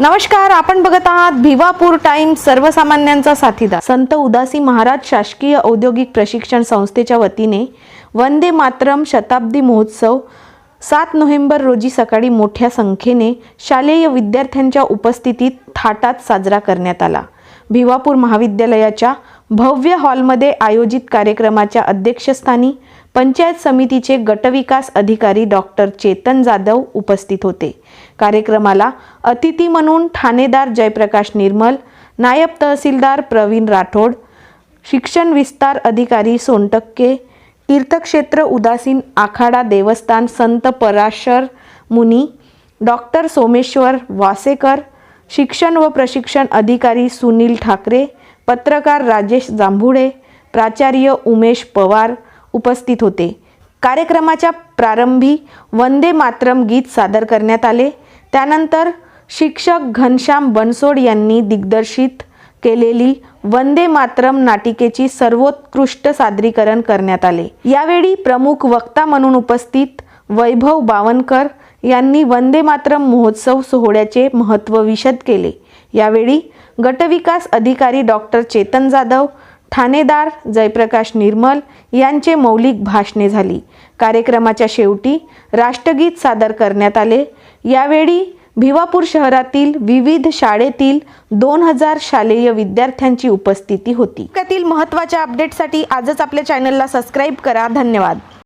नमस्कार आपण बघत आहात भिवापूर टाइम सर्वसामान्यांचा साथीदार. संत उदासी महाराज शासकीय औद्योगिक प्रशिक्षण संस्थेच्या वतीने वंदे मातरम शताब्दी महोत्सव सात नोव्हेंबर रोजी सकाळी मोठ्या संख्येने शालेय विद्यार्थ्यांच्या उपस्थितीत थाटात साजरा करण्यात आला. भिवापूर महाविद्यालयाच्या भव्य हॉलमध्ये आयोजित कार्यक्रमाच्या अध्यक्षस्थानी पंचायत समितीचे गटविकास अधिकारी डॉक्टर चेतन जाधव उपस्थित होते. कार्यक्रमाला अतिथी म्हणून ठाणेदार जयप्रकाश निर्मल नायब तहसीलदार प्रवीण राठोड शिक्षण विस्तार अधिकारी सोनटक्के तीर्थक्षेत्र उदासीन आखाडा देवस्थान संत पराशर मुनी डॉक्टर सोमेश्वर वासेकर शिक्षण व प्रशिक्षण अधिकारी सुनील ठाकरे पत्रकार राजेश जांभुडे प्राचार्य उमेश पवार उपस्थित होते. कार्यक्रमाच्या प्रारंभी वंदे मातरम गीत सादर करण्यात आले. त्यानंतर शिक्षक घनश्याम बनसोड यांनी दिग्दर्शित केलेली वंदे मातरम नाटिकेची सर्वोत्कृष्ट सादरीकरण करण्यात आले. यावेळी प्रमुख वक्ता म्हणून उपस्थित वैभव बावनकर यांनी वंदे मातरम महोत्सव सोहळ्याचे महत्त्व विशद केले. यावेळी गटविकास अधिकारी डॉक्टर चेतन जाधव ठाणेदार जयप्रकाश निर्मल यांचे मौलिक भाषणे झाली. कार्यक्रमाच्या शेवटी राष्ट्रगीत सादर करण्यात आले. यावेळी भिवापूर शहरातील विविध शाळेतील दोन हजार शालेय विद्यार्थ्यांची उपस्थिती होती. त्यातील महत्त्वाच्या अपडेटसाठी आजच आपल्या चॅनलला सबस्क्राईब करा. धन्यवाद.